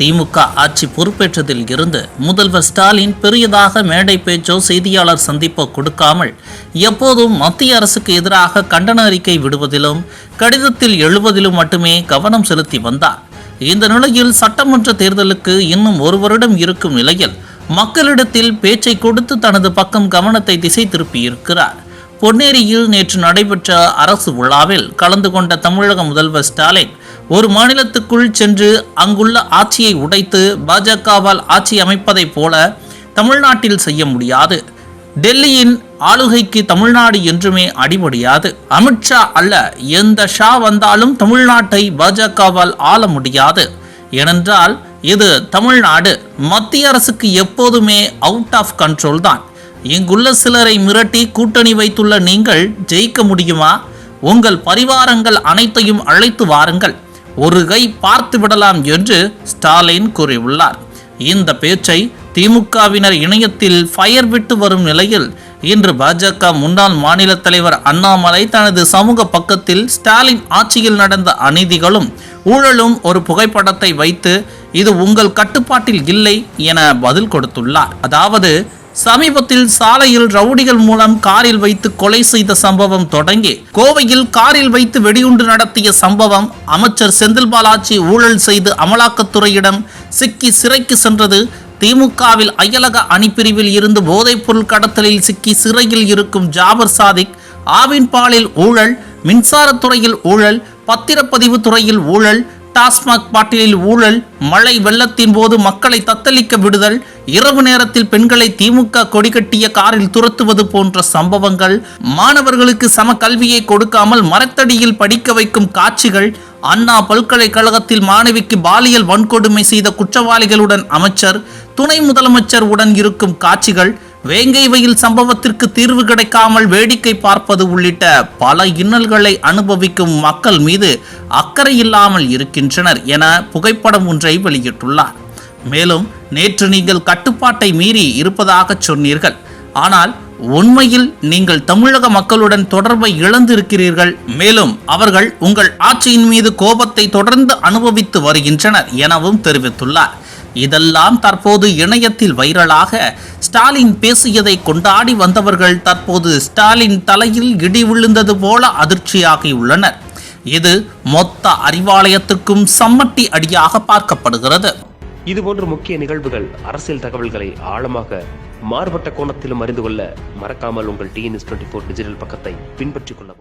திமுக ஆட்சி பொறுப்பேற்றதில் இருந்து முதல்வர் ஸ்டாலின் பெரியதாக மேடை பேச்சோ செய்தியாளர் சந்திப்போ கொடுக்காமல் எப்போதும் மத்திய அரசுக்கு எதிராக கண்டன அறிக்கை விடுவதிலும் கடிதத்தில் எழுவதிலும் மட்டுமே கவனம் செலுத்தி வந்தார். இந்த நிலையில் சட்டமன்ற தேர்தலுக்கு இன்னும் ஒரு வருடம் இருக்கும் நிலையில் மக்களிடத்தில் பேச்சை கொடுத்து தனது பக்கம் கவனத்தை திசை திருப்பியிருக்கிறார் பொன்னேரியில் நேற்று நடைபெற்ற அரசு விழாவில் கலந்து கொண்ட தமிழக முதல்வர் ஸ்டாலின் ஒரு மாநிலத்துக்குள் சென்று அங்குள்ள ஆட்சியை உடைத்து பாஜகவால் ஆட்சி அமைப்பதைப் போல தமிழ்நாட்டில் செய்ய முடியாது. டெல்லியின் ஆளுகைக்கு தமிழ்நாடு என்றுமே அடிபடியாது. அமித்ஷா அல்ல எந்த ஷா வந்தாலும் தமிழ்நாட்டை பாஜகவால் ஆள முடியாது. ஏனென்றால் இது தமிழ்நாடு. மத்திய அரசுக்கு எப்போதுமே அவுட் ஆஃப் கண்ட்ரோல் தான். இங்குள்ள சிலரை மிரட்டி கூட்டணி வைத்துள்ள நீங்கள் ஜெயிக்க முடியுமா? உங்கள் பரிவாரங்கள் அனைத்தையும் அழைத்து வாருங்கள். ஒரு கை பார்த்து விடலாம் என்று ஸ்டாலின் கூறியுள்ளார். இந்த பேச்சை திமுகவினர் இணையத்தில் ஃபயர் விட்டு வரும் நிலையில் இன்று பாஜக முன்னாள் மாநில தலைவர் அண்ணாமலை தனது சமூக பக்கத்தில் ஸ்டாலின் ஆட்சியில் நடந்த அநீதிகளும் ஊழலும் ஒரு புகைப்படத்தை வைத்து இது உங்கள் கட்டுப்பாட்டில் இல்லை என பதில் கொடுத்துள்ளார். அதாவது சமீபத்தில் சாலையில் ரவுடிகள் மூலம் காரில் வைத்து கொலை செய்த சம்பவம் தொடங்கி கோவையில் காரில் வைத்து வெடிகுண்டு நடத்திய சம்பவம் அமைச்சர் செந்தில் பாலாஜி ஊழல் செய்து அமலாக்கத்துறையிடம் சிக்கி சிறைக்கு சென்றது. திமுகவில் அயலக அணிப்பிரிவில் இருந்து போதைப்பொருள் கடத்தலில் சிக்கி சிறையில் இருக்கும் ஜாபர் சாதிக் ஆவின் பாலில் ஊழல் மின்சாரத்துறையில் ஊழல் பத்திரப்பதிவு துறையில் ஊழல் டாஸ்மாக் பாட்டிலில் ஊழல் மழை வெள்ளத்தின் போது மக்களை தத்தளிக்க விடுதல் இரவு நேரத்தில் பெண்களை திமுக கொடிகட்டிய காரில் துரத்துவது போன்ற சம்பவங்கள் மாணவர்களுக்கு சம கல்வியை கொடுக்காமல் மரத்தடியில் படிக்க வைக்கும் காட்சிகள் அண்ணா பல்கலைக்கழகத்தில் மாணவிக்கு பாலியல் வன்கொடுமை செய்த குற்றவாளிகளுடன் அமைச்சர் துணை முதலமைச்சர் உடன் இருக்கும் காட்சிகள் வேங்கை வயல் சம்பவத்திற்கு தீர்வு கிடைக்காமல் வேடிக்கை பார்ப்பது உள்ளிட்ட பல இன்னல்களை அனுபவிக்கும் மக்கள் மீது அக்கறை இல்லாமல் இருக்கின்றனர் என புகைப்படம் ஒன்றை வெளியிட்டுள்ளார். மேலும் நேற்று நீங்கள் கட்டுப்பாட்டை மீறி இருப்பதாக சொன்னீர்கள். ஆனால் உண்மையில் நீங்கள் தமிழக மக்களுடன் தொடர்பை இழந்திருக்கிறீர்கள். மேலும் அவர்கள் உங்கள் ஆட்சியின் மீது கோபத்தை தொடர்ந்து அனுபவித்து வருகின்றனர் எனவும் தெரிவித்துள்ளார். இதெல்லாம் தற்போது இணையத்தில் வைரலாக. ஸ்டாலின் பேசியதை கொண்டாடி வந்தவர்கள் தற்போது ஸ்டாலின் தலையில் இடி விழுந்தது போல அதிர்ச்சியாகியுள்ளனர் இது மொத்த அறிவாலயத்துக்கும் சம்மட்டி அடியாக பார்க்கப்படுகிறது. இதுபோன்ற முக்கிய நிகழ்வுகள் அரசியல் தகவல்களை ஆழமாக மாறுபட்ட கோணத்திலும் அறிந்து கொள்ள மறக்காமல் உங்கள் டிஎன்எஸ் டுவெண்ட்டி ஃபோர் டிஜிட்டல் பக்கத்தை பின்பற்றிக் கொள்ளவும்.